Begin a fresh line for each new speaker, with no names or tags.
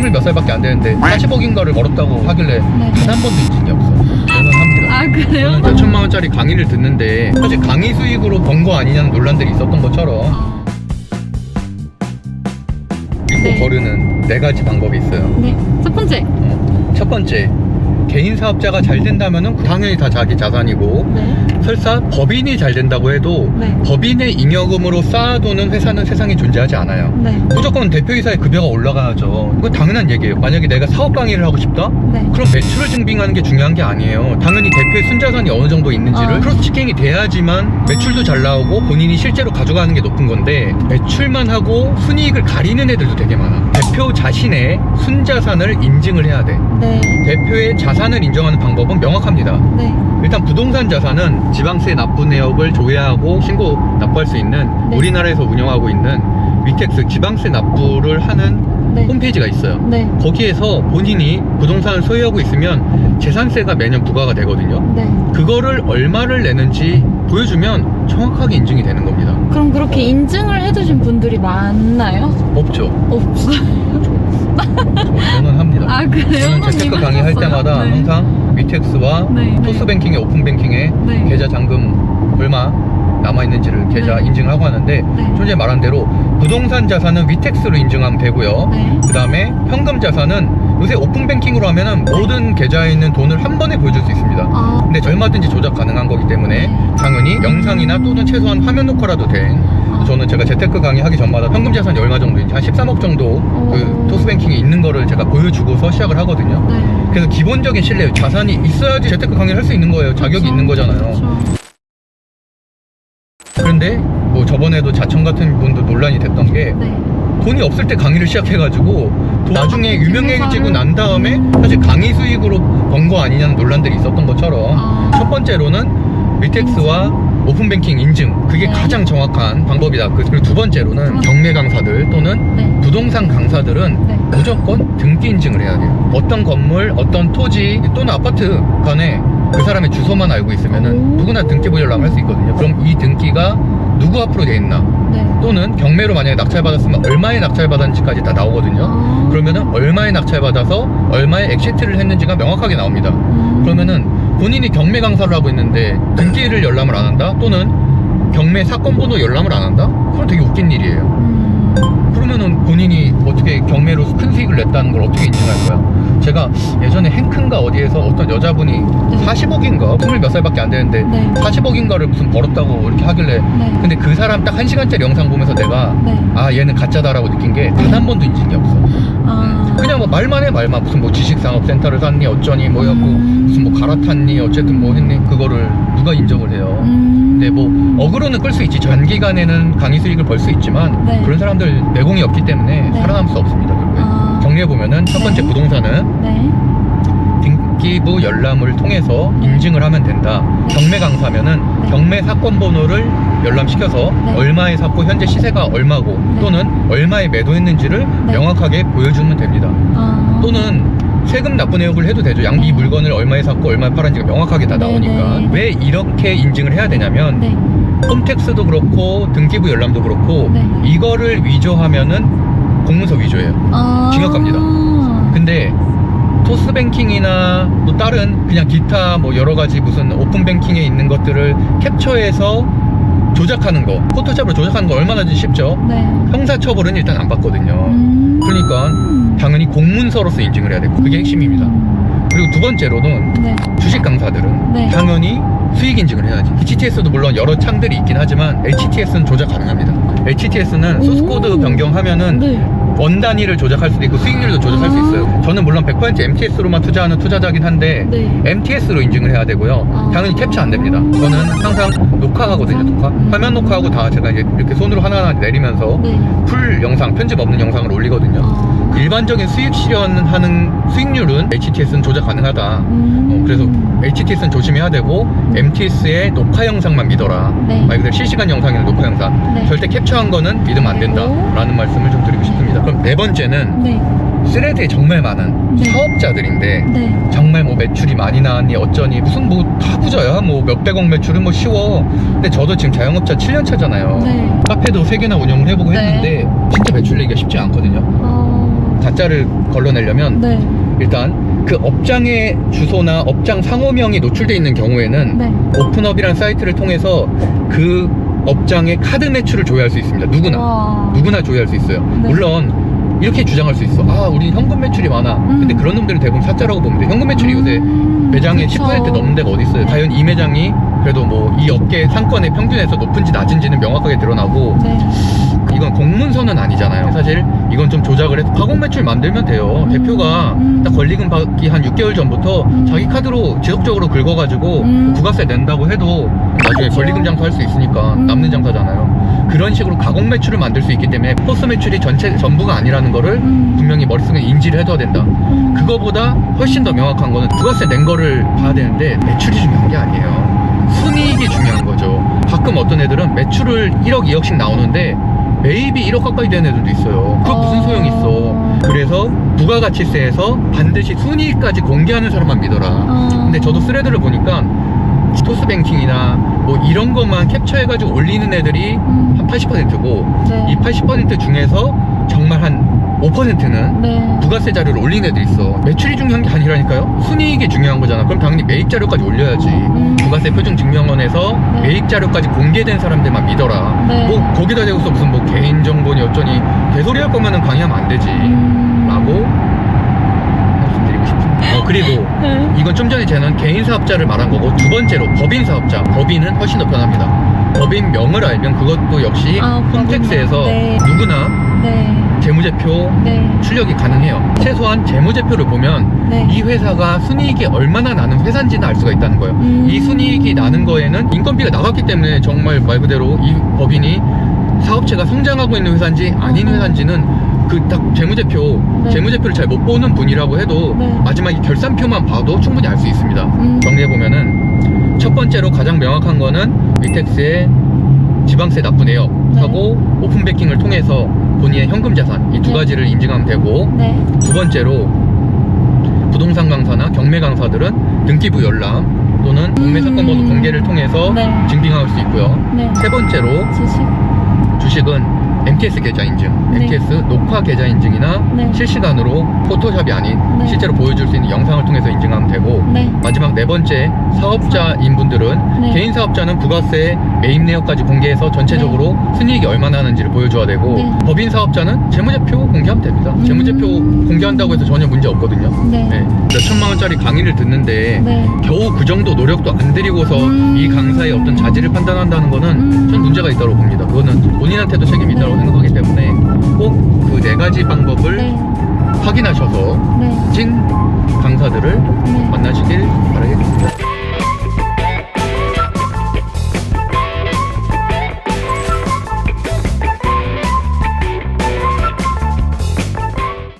스물 몇 살밖에 안 되는데 40억인가를 벌었다고 하길래
네.
단한 번도 인증이 없어. 저는 합니다.
아 그래요?
저는 몇 천만 원짜리 강의를 듣는데 사실 강의 수익으로 번 거 아니냐는 논란들이 있었던 것처럼
아,
믿고
네.
거르는 네 가지 방법이 있어요.
네. 첫 번째.
어, 첫 번째, 개인 사업자가 잘 된다면은 당연히 다 자기 자산이고
네.
설사 법인이 잘 된다고 해도
네.
법인의 잉여금으로 쌓아두는 회사는 세상에 존재하지 않아요.
네.
무조건 대표이사의 급여가 올라가야죠. 이거 당연한 얘기예요. 만약에 내가 사업 강의를 하고 싶다?
네.
그럼 매출을 증빙하는 게 중요한 게 아니에요. 당연히 대표의 순자산이 어느 정도 있는지를
아.
크로스 체킹이 돼야지만 매출도 잘 나오고 본인이 실제로 가져가는 게 높은 건데 매출만 하고 순이익을 가리는 애들도 되게 많아. 대표 자신의 순자산을 인증을 해야 돼.
네.
대표의 자 산을 인정하는 방법은 명확합니다.
네.
일단 부동산 자산은 지방세 납부 내역을 조회하고 신고 납부할 수 있는
네.
우리나라에서 운영하고 있는 위텍스 지방세 납부를 하는
네.
홈페이지가 있어요.
네.
거기에서 본인이 부동산을 소유하고 있으면 재산세가 매년 부과가 되거든요.
네.
그거를 얼마를 내는지 보여주면 정확하게 인증이 되는 겁니다.
그럼 그렇게 인증을 해주신 분들이 많나요?
없죠.
없어요.
저- 저는 합니다.
아 그래요?
저는 재테크
이만
강의 할
하셨어요?
때마다
네.
항상 위텍스와
네. 네.
토스뱅킹에 오픈뱅킹에
네.
계좌 잔금 얼마 남아있는지를 계좌
네.
인증을 하고 하는데
네.
현재 말한 대로 부동산 자산은 위텍스로 인증하면 되고요.
네.
그 다음에 현금 자산은 요새 오픈뱅킹으로 하면은 모든 계좌에 있는 돈을 한 번에 보여줄 수 있습니다.
아.
근데 얼마든지 조작 가능한 거기 때문에
네.
당연히 영상이나 또는 최소한 화면 녹화라도 된
아.
저는 제가 재테크 강의 하기 전마다 현금 자산이 얼마 정도인지 한 13억 정도 그
오.
토스뱅킹에 있는 거를 제가 보여주고서 시작을 하거든요.
네.
그래서 기본적인 신뢰, 자산이 있어야지 재테크 강의를 할 수 있는 거예요. 자격이
그렇죠.
있는 거잖아요.
그렇죠.
그런데 뭐 저번에도 자청 같은 분도 논란이 됐던 게
네.
돈이 없을 때 강의를 시작해가지고 돈- 나중에
아,
유명해지고 난 다음에
음.
사실 강의 수익으로 번 거 아니냐는 논란들이 있었던 것처럼
아.
첫 번째로는 위텍스와 오픈뱅킹 인증 그게
네.
가장 정확한 방법이다. 그- 그리고 두 번째로는
아.
경매 강사들 또는
네.
부동산 강사들은
네.
무조건 등기 인증을 해야 돼요. 어떤 건물, 어떤 토지 또는 아파트 간에 그 사람의 주소만 알고 있으면은
오.
누구나 등기 보려고 할수 있거든요. 그럼 이 등기가 누구 앞으로 돼 있나
네.
또는 경매로 만약에 낙찰받았으면 얼마에 낙찰받았는지까지 다 나오거든요.
아.
그러면은 얼마에 낙찰받아서 얼마에 엑시트를 했는지가 명확하게 나옵니다.
음.
그러면은 본인이 경매 강사를 하고 있는데 등기를 열람을 안 한다 또는 경매 사건 번호 열람을 안 한다? 그건 되게 웃긴 일이에요.
음.
그러면은 본인이 어떻게 경매로 큰 수익을 냈다는 걸 어떻게 인증할 거야? 제가 예전에 행큰가 어디에서 어떤 여자분이
네.
40억인가 스물 몇 살밖에 안 되는데
네.
40억인가를 무슨 벌었다고 이렇게 하길래
네.
근데 그 사람 딱 한 시간짜리 영상 보면서 내가
네.
아 얘는 가짜다라고 느낀 게 단 한 번도 인증이 없어.
아.
그냥 뭐 말만 해 말만 무슨 뭐 지식산업센터를 샀니 어쩌니 뭐였고
음.
무슨 뭐 갈아탔니 어쨌든 뭐 했니 그거를 누가 인정을 해요.
음.
근데 뭐 어그로는 끌 수 있지 단기간에는 강의 수익을 벌 수 있지만
네.
그런 사람들 내공이 없기 때문에
네.
살아남을 수 없습니다 결국에
아.
정리해 보면은 첫 번째
네.
부동산은
네.
등기부 열람을 통해서
네.
인증을 하면 된다
네.
경매 강사면은
네.
경매 사건 번호를 열람시켜서
네.
얼마에 샀고 현재 시세가 얼마고
네.
또는 얼마에 매도했는지를
네.
명확하게 보여주면 됩니다
아.
또는 세금 납부 내역을 해도 되죠. 양이
네.
물건을 얼마에 샀고 얼마에 팔았는지가 명확하게 다
네,
나오니까.
네.
왜 이렇게 인증을 해야 되냐면
네.
홈택스도 그렇고 등기부 열람도 그렇고
네.
이거를 위조하면은 공문서 위조예요.
아.
징역 갑니다. 근데 토스뱅킹이나 또 다른 그냥 기타 뭐 여러 가지 무슨 오픈뱅킹에 있는 것들을 캡처해서 조작하는 거, 포토샵으로 조작하는 거 얼마나든지 쉽죠.
네.
형사처벌은 일단 안 받거든요.
음.
그러니까 당연히 공문서로서 인증을 해야 되고 그게 핵심입니다. 그리고 두 번째로는
네.
주식 강사들은
네.
당연히 수익 인증을 해야지. HTS도 물론 여러 창들이 있긴 하지만 HTS는 조작 가능합니다. HTS는 소스 코드
오.
변경하면은
네.
원 단위를 조작할 수도 있고 수익률도 조작할 수
아.
있어요. 저는 물론 100% MTS로만 투자하는 투자자긴 한데
네.
MTS로 인증을 해야 되고요.
아.
당연히 캡처 안 됩니다. 저는 항상 녹화하거든요. 녹화.
음.
화면 녹화하고 다 제가 이제 이렇게 손으로 하나하나 내리면서
네.
풀 영상, 편집 없는 영상을 올리거든요.
아.
일반적인 수익 실현하는 수익률은 HTS는 조작 가능하다.
음.
어, 그래서 HTS는 조심해야 되고 MTS의 녹화 영상만 믿어라.
네.
말 그대로 실시간 영상이나 녹화 영상.
네.
절대 캡처한 거는 믿으면 안 된다라는 말씀을 좀 드리고 싶습니다. 그럼 네 번째는
네.
스레드에 정말 많은
네.
사업자들인데
네.
정말 뭐 매출이 많이 나왔니 어쩌니 무슨 뭐 다 부자야 뭐 몇백억 매출은 뭐 쉬워 근데 저도 지금 자영업자 7년 차잖아요
네.
카페도 3개나 운영을 해보고
네.
했는데 진짜 매출 내기가 쉽지 않거든요
어.
가짜를 걸러내려면
네.
일단 그 업장의 주소나 업장 상호명이 노출돼 있는 경우에는
네.
오픈업이라는 사이트를 통해서 그 업장의 카드 매출을 조회할 수 있습니다. 누구나
와.
누구나 조회할 수 있어요.
네.
물론 이렇게 주장할 수 있어. 아, 우리 현금 매출이 많아. 근데
음.
그런 놈들은 대부분 사짜라고 보면 돼. 현금 매출이 요새
음,
매장에
그쵸.
10% 넘는 데가 어디 있어요?
네.
과연 이 매장이 그래도 뭐 이 업계 상권의 평균에서 높은지 낮은지는 명확하게 드러나고
네.
이건 공문서는 아니잖아요. 사실 이건 좀 조작을 해서 파공 매출 만들면 돼요.
음.
대표가
음.
딱 권리금 받기 한 6개월 전부터
음.
자기 카드로 지속적으로 긁어가지고
음.
부가세 낸다고 해도 나중에
그렇죠.
권리금 장사 할 수 있으니까
음.
남는 장사잖아요. 그런 식으로 가공 매출을 만들 수 있기 때문에 포스 매출이 전체 전부가 아니라는 거를
음.
분명히 머릿속에 인지를 해둬야 된다.
음.
그거보다 훨씬 더 명확한 거는 부가세 낸 거를 봐야 되는데 매출이 중요한 게 아니에요. 순이익이 중요한 거죠. 가끔 어떤 애들은 매출을 1억, 2억씩 나오는데 매입이 1억 가까이 되는 애들도 있어요. 그거 무슨
어.
소용이 있어. 그래서 부가가치세에서 반드시 순이익까지 공개하는 사람만 믿어라.
어.
근데 저도 스레드를 보니까 토스뱅킹이나 뭐 이런 것만 캡처해가지고 올리는 애들이
음.
한 80%고
네.
이80% 중에서 정말 한 5%는
네.
부가세 자료를 올린 애들 있어. 매출이 중요한 게 아니라니까요. 순이익이 중요한 거잖아. 그럼 당연히 매입 자료까지 올려야지.
음.
부가세 표준 증명원에서
네.
매입 자료까지 공개된 사람들만 믿어라.
네.
뭐 거기다 대고서 무슨 뭐 개인 정보니 어쩌니 개소리 할 거면은 강의하면 안 되지.
음.
라고 말씀드리고 싶습니다. 어, 그리고
네.
이건 좀 전에 저는 개인 사업자를 말한 거고 두 번째로 법인 사업자. 법인은 훨씬 더 편합니다. 법인 명을 알면 그것도 역시
아,
홈택스에서
법인명. 네.
누구나
네.
재무제표
네.
출력이 가능해요. 최소한 재무제표를 보면
네.
이 회사가 순이익이 얼마나 나는 회사인지는 알 수가 있다는 거예요.
음.
이 순이익이 나는 거에는 인건비가 나갔기 때문에 정말 말 그대로 이 법인이 사업체가 성장하고 있는 회사인지 아닌
음.
회사인지는 그 딱 재무제표,
네.
재무제표를 잘 못 보는 분이라고 해도
네.
마지막에 결산표만 봐도 충분히 알 수 있습니다.
음.
정리해 보면은 첫 번째로 가장 명확한 거는 위텍스의 지방세 납부
네.
내역 하고 오픈뱅킹을 통해서 본인의 현금 자산 이 두
네.
가지를 인증하면 되고
네.
두 번째로 부동산 강사나 경매 강사들은 등기부 열람 또는 경매 사건 번호
음.
공개를 통해서
네.
증빙할 수 있고요.
네.
세 번째로
지식.
주식은 MTS 계좌 인증,
네.
MTS 녹화 계좌 인증이나
네.
실시간으로 포토샵이 아닌
네.
실제로 보여줄 수 있는 영상을 통해서 인증하면 되고
네.
마지막 네 번째 사업자인 분들은
네.
개인 사업자는 부가세 매입 내역까지 공개해서 전체적으로 순이익이 얼마나 하는지를 보여줘야 되고
네.
법인 사업자는 재무제표 공개하면 됩니다.
음.
재무제표 공개한다고 해서 전혀 문제 없거든요.
네.
네. 몇 천만 원짜리 강의를 듣는데
네.
겨우 그 정도 노력도 안 들이고서
음.
이 강사의 어떤 자질을 판단한다는 거는
음.
전 문제가 있다고 봅니다. 그거는 본인한테도 책임이 있다고
네.
생각하기 때문에 꼭 그 네 가지 방법을
네.
확인하셔서
네.
찐 강사들을
네.
만나시길 바라겠습니다.